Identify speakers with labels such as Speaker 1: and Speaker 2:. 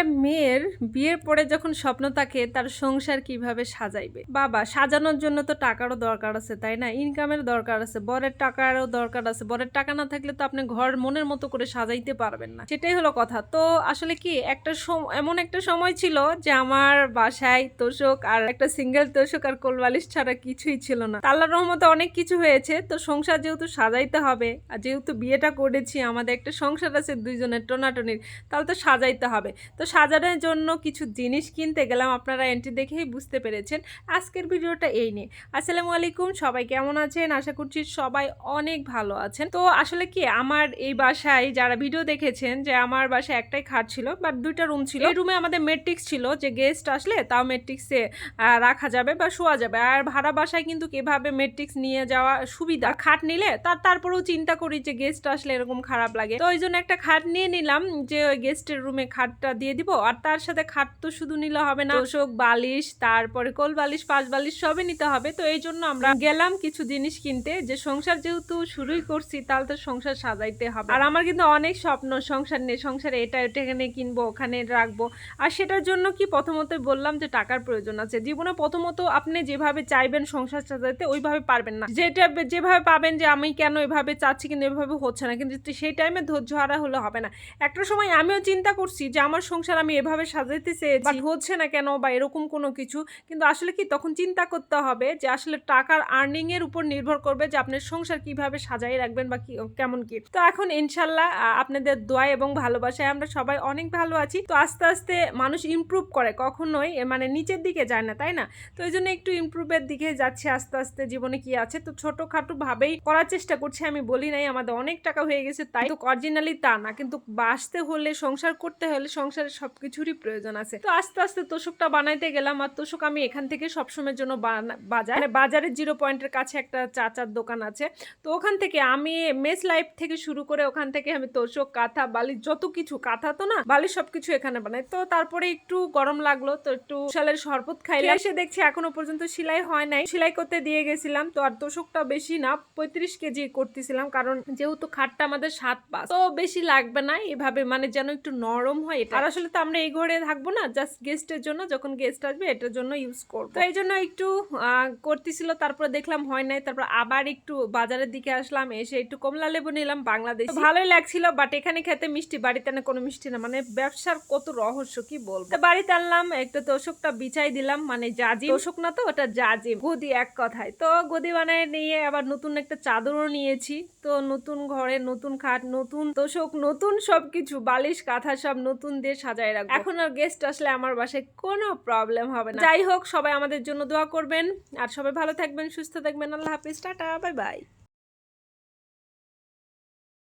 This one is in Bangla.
Speaker 1: একটা মেয়ের বিয়ের পরে যখন স্বপ্ন থাকে, তার সংসার কীভাবে সাজাইবে? বাবা, সাজানোর জন্য তো টাকারও দরকার আছে, তাই না? ইনকামের দরকার আছে, বরের টাকারও দরকার আছে। বরের টাকা না থাকলে তো আপনি ঘর মনের মতো করে সাজাইতে পারবেন না। সেটাই হলো কথা। তো আসলে কি, একটা এমন একটা সময় ছিল যে আমার বাসায় তোষক আর একটা সিঙ্গেল তোষক আর কোলবালিশ ছাড়া কিছুই ছিল না। আল্লাহর রহমতে অনেক কিছু হয়েছে। তো সংসার যেহেতু সাজাইতে হবে আর যেহেতু বিয়েটা করেছি, আমাদের একটা সংসার আছে, দুইজনের টোনাটনির, তাহলে তো সাজাইতে হবে। তো সাজানোর জন্য কিছু জিনিস কিনতে গেলাম। আপনারা এন্ট্রি দেখেই বুঝতে পেরেছেন। আজকের ভিডিওটা এই নিয়ে। আসসালামু আলাইকুম, সবাই কেমন আছেন? আশা করছি সবাই অনেক ভালো আছেন। তো আসলে কি, আমার এই বাসায় যারা ভিডিও দেখেছেন যে আমার বাসায় একটাই খাট ছিল বাট দুইটা রুম ছিল। এই রুমে আমাদের মেট্রিক্স ছিল যে গেস্ট আসলে তাও মেট্রিক্সে রাখা যাবে বা শোয়া যাবে। আর ভাড়া বাসায় কিন্তু কীভাবে মেট্রিক্স নিয়ে যাওয়া সুবিধা। খাট নিলে তার তারপরেও চিন্তা করি যে গেস্ট আসলে এরকম খারাপ লাগে। তো ওই জন্য একটা খাট নিয়ে নিলাম যে ওই গেস্টের রুমে খাটটা দিয়ে দিব। আর তার সাথে খাট তো শুধু নিলে হবে না। তোষক, বালিশ, তারপরে কোল বালিশ পাঁচ বালিশ সবই নিতে হবে। তো এই জন্য আমরা গেলাম কিছু জিনিস কিনতে। যে সংসার যেহেতু শুরুই করছি, তাহলে তো সংসার সাজাইতে হবে। আর আমার কিন্তু অনেক স্বপ্ন সংসার নিয়ে, সংসারে এটা এখানে কিনবো, ওখানে রাখব। আর সেটার জন্য কি প্রথমত বললাম যে টাকার প্রয়োজন আছে। জীবনে প্রথমত আপনি যেভাবে চাইবেন সংসার সাজাইতে, ওইভাবে পারবেন না। যেটা যেভাবে পাবেন যে আমি কেন এভাবে চাচ্ছি কিন্তু এভাবে হচ্ছে না। কিন্তু সেই টাইমে ধৈর্য হারা হলে হবে না। একটা সময় আমিও চিন্তা করছি যে আমার সংসার আমি এভাবে সাজাইতে চেয়েছি। হচ্ছে না কেন বা এরকম কোনো কিছু? কিন্তু আসলে কি, তখন চিন্তা করতে হবে যে আসলে টাকার আর্নিং এর উপর নির্ভর করবে যে আপনার সংসার কীভাবে সাজাই রাখবেন বা কেমন কি। তো এখন ইনশাল্লাহ আপনাদের দোয়া এবং ভালোবাসায় আমরা সবাই অনেক ভালো আছি। তো আস্তে আস্তে মানুষ ইমপ্রুভ করে, কখনোই মানে নিচের দিকে যায় না, তাই না? তো এই জন্য একটু ইমপ্রুভের দিকে যাচ্ছে আস্তে আস্তে, জীবনে কি আছে? তো ছোটখাটো ভাবেই করার চেষ্টা করছি, আমি বলি নাই, আমাদের অনেক টাকা হয়ে গেছে, তাই। তো অরিজিনালি তা না, কিন্তু বাঁচতে হলে, সংসার করতে হলে সংসারের সবকিছুরই প্রয়োজন আছে। তো আস্তে আস্তে তোষকটা বানাইতে গেলাম আর তোষক আমি এখান থেকে সবসময়ের জন্য বাজার। মানে বাজারের জিরো পয়েন্টের কাছে একটা চাচার দোকান আছে। তো ওখান থেকে আমি মেস লাইফ থেকে শুরু করে ওখান থেকে আমি তোষক, কাঁথা, বালি যত কিছু, কাঁথা তো না বালিশ সবকিছু এখানে বানাই। তো তারপরে একটু গরম লাগল, তো একটু শালের শরবত খাইলাম। এসে দেখছি এখনও পর্যন্ত সেলাই হয় নাই। সেলাই করতে দিয়ে গেছিলাম, তো আর তোষকটা বেশি না, পঁয়ত্রিশ কেজি করতেছিলাম, কারণ যেহেতু খাটটা আমাদের সাত পাঁচ। তো বেশি লাগবে না, এভাবে মানে যেন একটু নরম হয় এটা। আর আসলে তো আমরা এই ঘরে থাকব না জাস্ট গেস্টের জন্য, যখন গেস্ট আসবে, এটার জন্য ইউজ করব। তো এই জন্য একটু করতেছিল, তারপর দেখলাম হয় নাই, তারপর আবার একটু বাজারের দিকে আসলাম, এসে একটু কমলা লেবু নিলাম, বাংলাদেশ। ভালোই লাগছিল বাট এখানে খেতে মিষ্টি, বাড়িতে না কোনো মিষ্টি না মানে ব্যবসার কত রহস্য, কি বলব? বাড়িতে আনলাম, একটা তোষকটা বিছাই দিলাম মানে জাজি তোষক না তো, ওটা জাজি গদি এক কথায়। তো গদি বানায় নিয়ে আবার নতুন একটা চাদরও নিয়েছি, তো নতুন ঘরে, নতুন খাট, নতুন তোষক, নতুন সবকিছু, বালিশ, কাঁথা সব নতুন দিয়ে সাজায় রাখব। এখন আর গেস্ট আসলে আমার বাসায় কোনো প্রবলেম হবে না। যাই হোক সবাই আমাদের জন্য দোয়া করবেন। আর সবাই ভালো থাকবেন সুস্থ থাকবেন। আল্লাহ হাফিজ টাটা বাই বাই